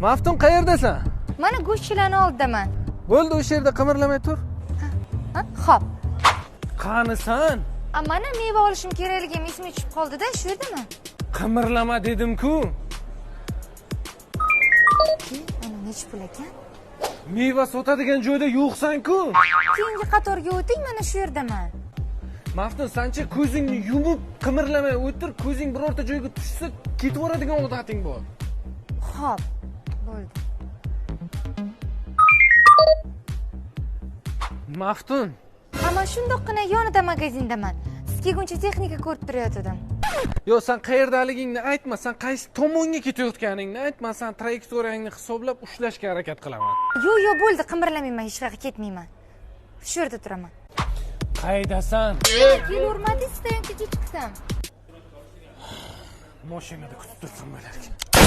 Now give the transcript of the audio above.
maftun qayerdasan? Mana go'shtchilarni oldidaman. Bo'ldi o'sha yerda qimirlamay tur. Ha, ho'p qanisan? Mana meva olishim kerakligim esimga tushib qoldida shu yerdaman qimirlama dedim-ku. Ana nechi pul ekan? Meva sotadigan joyda yo'qsan-ku. Keyingi qatorga o'ting mana shu yerdaman. Maftun sanchi ko'zingni yumib qimirlamay o'tir ko'zing birorta joyga tushsa ketib yuboradigan odating bor. Ho'p maftun. Man shundoqqina yonida magazindaman. Siz kelguncha texnika ko'rib turayotgandim. Yo san qayerdaligingni aytma san qaysi tomonga ketayotganingni aytma san trayektoriyangni hisoblab ushlashga harakat qilaman. Yo'q yo'q bo'ldi qimirlamayman hech qayerga ketmayman. Shu yerda turaman. Qaydasan? Kelurmadingiz stoyankaga chiqsam. Moshinada kutib tursam bo'larkan